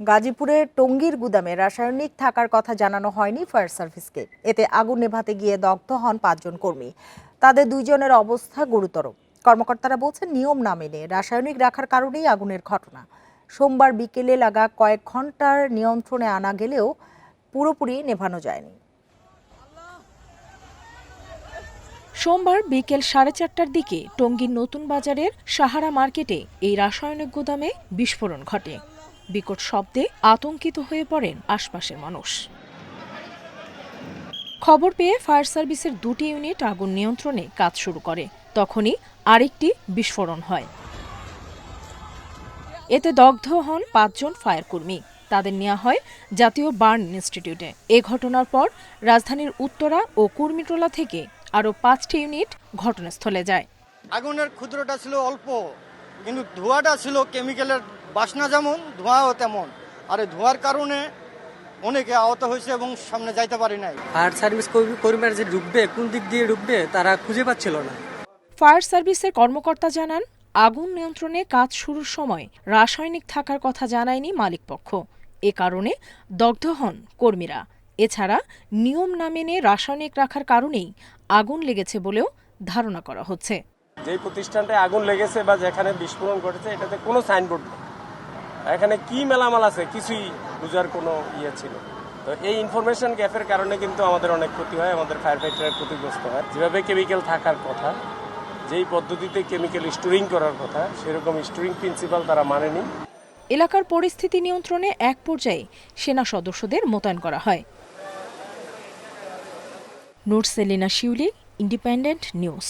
গাজীপুরের টঙ্গীর গুদামে রাসায়নিক থাকার কথা জানানো হয়নি ফায়ার সার্ভিসকে। এতে আগুন নেভাতে গিয়ে দগ্ধ হন পাঁচজন কর্মী। তাদের দুইজনের অবস্থা গুরুতর। কর্মকর্তারা বলছেন, নিয়ম না মেনে রাসায়নিক রাখার কারণেই আগুনের ঘটনা। সোমবার বিকেলে লাগা কয়েক ঘণ্টার নিয়ন্ত্রণে আনা গেলেও পুরোপুরি নেভানো যায়নি। সোমবার বিকেল সাড়ে চারটার দিকে টঙ্গীর নতুন বাজারের সাহারা মার্কেটে এই রাসায়নিক গুদামে বিস্ফোরণ ঘটে। বিকট শব্দে আতঙ্কিত হয়ে পড়েন আশপাশের মানুষ। খবর পেয়ে ফায়ার সার্ভিসের দুটি ইউনিট আগুন নিয়ন্ত্রণে কাজ শুরু করে। তখনই আরেকটি বিস্ফোরণ হয়। এতে দগ্ধ হন পাঁচজন ফায়ার কর্মী তাদের নেওয়া হয় জাতীয় বার্ন ইনস্টিটিউটে। এ ঘটনার পর রাজধানীর উত্তরা ও কুর্মিটোলা থেকে আরও পাঁচটি ইউনিট ঘটনাস্থলে যায়। আগুনের ক্ষুদ্রটা ছিল অল্প, কিন্তু ধোঁয়াটা ছিল কেমিক্যালের বাসনা যেমন ধোঁয়াও তেমন। আর এই ধোঁয়ার কারণে অনেকে আহত হয়েছে এবং সামনে যাইতে পারি নাই। ফায়ার সার্ভিস কর্মী- কর্মীরা যে ঢুকবে কোন দিক দিয়ে ঢুকবে তারা খুঁজে পাচ্ছিল না। ফায়ার সার্ভিসের কর্মকর্তা জানান আগুন নিয়ন্ত্রণে কাজ শুরুর সময় রাসায়নিক থাকার কথা জানায়নি মালিকপক্ষ। এ কারণে দগ্ধ হন কর্মীরা। এছাড়া নিয়ম না মেনে রাসায়নিক রাখার কারণেই আগুন লেগেছে বলেও ধারণা করা হচ্ছে। যে প্রতিষ্ঠানটায় আগুন লেগেছে বা যেখানে বিস্ফোরণ ঘটেছে এটাতে কোনো সাইনবোর্ড নেই। এখানে কি মেলামাল আছে কিছুই বোঝার কোনো ইয়ে ছিল তো এই ইনফরমেশন গ্যাপের কারণে কিন্তু আমাদের অনেক ক্ষতি হয়, আমাদের ফায়ার ফাইটার ক্ষতিগ্রস্ত হয়। যেভাবে কেমিক্যাল থাকার কথা, যেই পদ্ধতিতে কেমিক্যাল স্টোরিং করার কথা, সেরকম স্টোরিং প্রিন্সিপাল তারা মানেনি। এলাকার পরিস্থিতি নিয়ন্ত্রণে এক পর্যায়ে সেনা সদস্যদের মোতায়েন করা হয়। Nur Selina Shiuli independent news